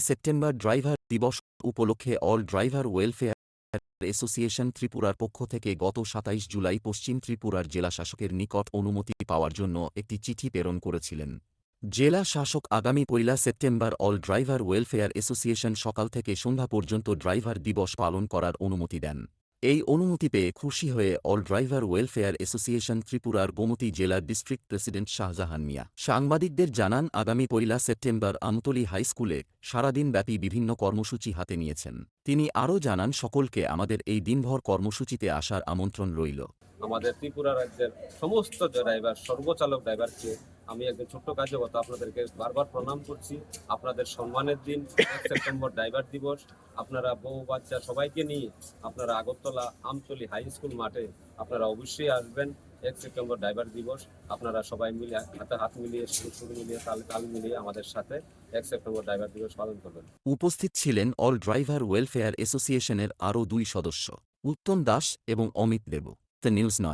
September driver দিবস উপলক্ষে all driver welfare association ত্রিপুরার পক্ষ থেকে গত সাতাইশ জুলাই পশ্চিম ত্রিপুরার জেলা শাসকের নিকট অনুমতি পাওয়ার জন্য একটি চিঠি প্রেরণ করেছিলেন। জেলা শাসক আগামী পয়লা September all driver welfare association সকাল থেকে সন্ধ্যা পর্যন্ত ড্রাইভার দিবস পালন করার অনুমতি দেন। এই অনুমতি পেয়ে খুশি হয়ে অল ড্রাইভার ওয়েলফেয়ার অ্যাসোসিয়েশন ত্রিপুরার গোমতী জেলার ডিস্ট্রিক্ট প্রেসিডেন্ট শাহজাহান মিয়া। সাংবাদিকদের জানান, আগামী পয়লা সেপ্টেম্বর আমতলী হাইস্কুলে সারাদিনব্যাপী বিভিন্ন কর্মসূচি হাতে নিয়েছেন। তিনি আরও জানান, সকলকে আমাদের এই দিনভর কর্মসূচিতে আসার আমন্ত্রণ রইল। আমাদের ত্রিপুরা রাজ্যের সমস্ত ড্রাইভার, সর্বচালক ড্রাইভারকে আমি একজন ছোট্ট কাজে কথা আপনাদেরকে বারবার প্রণাম করছি। আপনাদের সম্মানের দিন সেপ্টেম্বর ড্রাইভার দিবস। আপনারা বউ, বাচ্চা সবাইকে নিয়ে আপনারা আগরতলা আমতলি হাই স্কুল মাঠে আপনারা অবশ্যই আসবেন। এক সেপ্টেম্বর ড্রাইভার দিবস। আপনারা সবাই মিলে হাতে হাত মিলিয়ে, সুর মিলিয়ে, তাল তাল মিলিয়ে আমাদের সাথে এক সেপ্টেম্বর ড্রাইভার দিবস পালন করবেন। উপস্থিত ছিলেন অল ড্রাইভার ওয়েলফেয়ার অ্যাসোসিয়েশনের আরও দুই সদস্য, উত্তম দাস এবং অমিত দেব। দ্য নিউজ নয়।